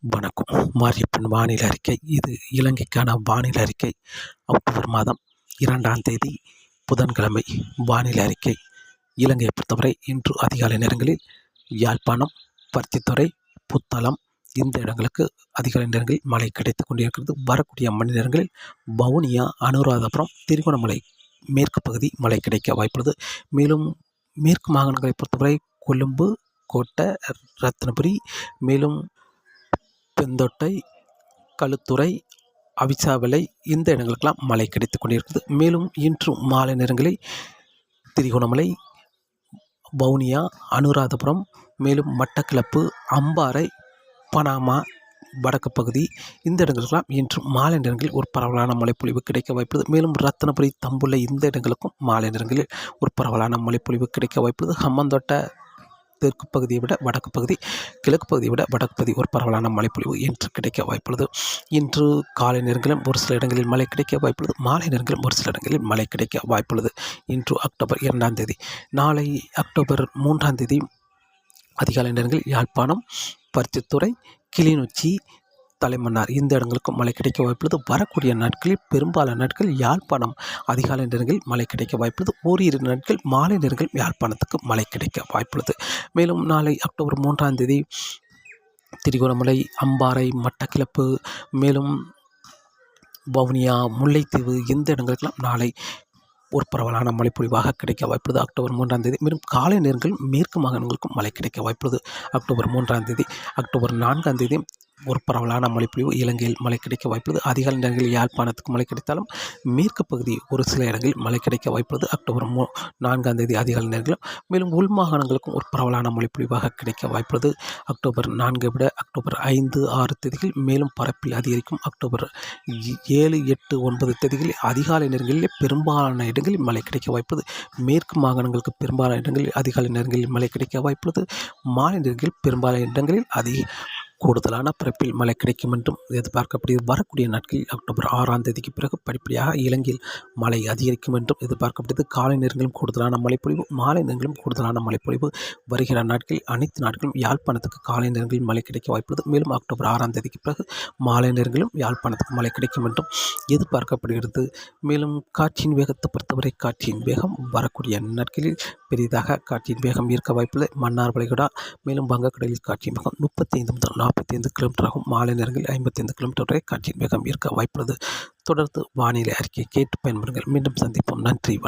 வணக்கம். மாரியப்பன் வானிலை அறிக்கை. இது இலங்கைக்கான வானிலை அறிக்கை. அக்டோபர் மாதம் இரண்டாம் தேதி புதன்கிழமை வானிலை அறிக்கை. இலங்கையை பொறுத்தவரை இன்று அதிகாலை நேரங்களில் யாழ்ப்பாணம் பருத்தித்துறை புத்தளம் இந்த இடங்களுக்கு அதிகாலை நேரங்களில் மழை கிடைத்துக் கொண்டிருக்கிறது. வரக்கூடிய மணி நேரங்களில் வவுனியா அனுராதபுரம் திருகோணமலை மேற்கு பகுதி மழை கிடைக்க வாய்ப்புள்ளது. மேலும் மேற்கு மாகாணங்களை பொறுத்தவரை கொழும்பு கோட்டை ரத்னபுரி மேலும் பெந்தொட்டை களுத்துறை அவிசாவளை இந்த இடங்களுக்கெல்லாம் மழை கிடைத்துக் கொண்டிருக்கிறது. மேலும் இன்றும் மாலை நேரங்களில் திரிகோணமலை வவுனியா அனுராதபுரம் மேலும் மட்டக்கிளப்பு அம்பாறை பனாமா வடக்கு பகுதி இந்த இடங்களுக்கெல்லாம் இன்று மாலை நேரங்களில் ஒரு பரவலான மழைப்பொழிவு கிடைக்க வாய்ப்புள்ளது. மேலும் ரத்தனபுரி தம்புள்ள இந்த இடங்களுக்கும் மாலை நேரங்களில் ஒரு பரவலான மழைப்பொழிவு கிடைக்க வாய்ப்புள்ளது. ஹம்மந்தோட்ட தெற்கு பகுதியை விட வடக்கு பகுதி கிழக்கு பகுதியை விட வடக்கு பகுதி ஒரு பரவலான மழைப்பொழிவு இன்று கிடைக்க வாய்ப்புள்ளது. இன்று காலை நேரங்களிலும் ஒரு சில இடங்களில் மழை கிடைக்க வாய்ப்புள்ளது. மாலை நேரங்களிலும் ஒரு சில இடங்களில் மழை கிடைக்க வாய்ப்புள்ளது. இன்று அக்டோபர் இரண்டாம் தேதி நாளை அக்டோபர் மூன்றாம் தேதி அதிகாலை நேரங்களில் யாழ்ப்பாணம் பருத்தித்துறை கிளிநொச்சி தலைமன்னார். இந்த இடங்களுக்கும் மழை கிடைக்க வாய்ப்புள்ளது. வரக்கூடிய நாட்களில் பெரும்பாலான நாட்கள் யாழ்ப்பாணம். அதிகாலை நேரங்களில் மழை கிடைக்க வாய்ப்புள்ளது. ஓரிரு நாட்கள் மாலை நேரங்களில் யாழ்ப்பாணத்துக்கு மழை கிடைக்க வாய்ப்புள்ளது. மேலும் நாளை அக்டோபர் மூன்றாம் தேதி திரிகோணமலை அம்பாறை மட்டக்கிளப்பு மேலும் வவுனியா முல்லைத்தீவு இந்த இடங்களுக்கெல்லாம் நாளை ஒரு பரவலான மழைப்பொழிவாக கிடைக்க வாய்ப்புள்ளது. அக்டோபர் மூன்றாம் தேதி மேலும் காலை நேரங்கள் மேற்கு மாகாணங்களுக்கும் மழை கிடைக்க வாய்ப்புள்ளது. அக்டோபர் மூன்றாம் தேதி அக்டோபர் நான்காம் தேதி ஒரு பரவலான மழைப்பொழிவு இலங்கையில் மழை கிடைக்க வாய்ப்புள்ளது. அதிகாலை நேரங்களில் யாழ்ப்பாணத்துக்கு மழை கிடைத்தாலும் மேற்கு பகுதி ஒரு சில இடங்களில் மழை கிடைக்க வாய்ப்புள்ளது. அக்டோபர் மூ நான்காம் தேதி அதிகாலை நேரங்களிலும் மேலும் உள் மாகாணங்களுக்கும் ஒரு பரவலான மழைப்பொழிவாக கிடைக்க வாய்ப்புள்ளது. அக்டோபர் நான்கை விட அக்டோபர் ஐந்து ஆறு தேதிகள் மேலும் பரப்பில் அதிகரிக்கும். அக்டோபர் ஏழு எட்டு ஒன்பது தேதிகளில் அதிகாலை நேரங்களில் பெரும்பாலான இடங்களில் மழை கிடைக்க வாய்ப்புள்ளது. மேற்கு மாகாணங்களுக்கு பெரும்பாலான இடங்களில் அதிகாலை நேரங்களில் மழை கிடைக்க வாய்ப்புள்ளது. மாலை நேரங்களில் பெரும்பாலான இடங்களில் அதிக கூடுதலான பரப்பில் மழை கிடைக்கும் என்றும் எதிர்பார்க்கப்படுகிறது. வரக்கூடிய நாட்களில் அக்டோபர் ஆறாம் தேதிக்கு பிறகு படிப்படியாக இலங்கையில் மழை அதிகரிக்கும் என்றும் எதிர்பார்க்கப்படுகிறது. காலை நேரங்களும் கூடுதலான மழைப்பொழிவு மாலை நேரங்களும் கூடுதலான மழைப்பொழிவு. வருகிற நாட்களில் அனைத்து நாட்களும் யாழ்ப்பாணத்துக்கு காலை நேரங்களில் மழை கிடைக்க வாய்ப்புள்ளது. மேலும் அக்டோபர் ஆறாம் தேதிக்கு பிறகு மாலை நேரங்களிலும் யாழ்ப்பாணத்துக்கு மழை கிடைக்கும் என்றும் எதிர்பார்க்கப்படுகிறது. மேலும் காற்றின் வேகத்தை பொறுத்தவரை காற்றின் வேகம் வரக்கூடிய நாட்களில் பெரிதாக காற்றின் வேகம் இருக்க வாய்ப்புள்ளது மன்னார் வளைகுடா மேலும் வங்கக்கடலில் காற்றின் வேகம் முப்பத்தைந்து முதல் நாற்பத்தைந்து கிலோமீட்டர் ஆகும் மாலை நேரங்களில் ஐம்பத்தைந்து கிலோமீட்டர் வரை காற்றின் வேகம் இருக்க வாய்ப்புள்ளது. தொடர்ந்து வானிலை அறிக்கை கேட்டு பயன்படுங்கள். மீண்டும் சந்திப்போம். நன்றி வணக்கம்.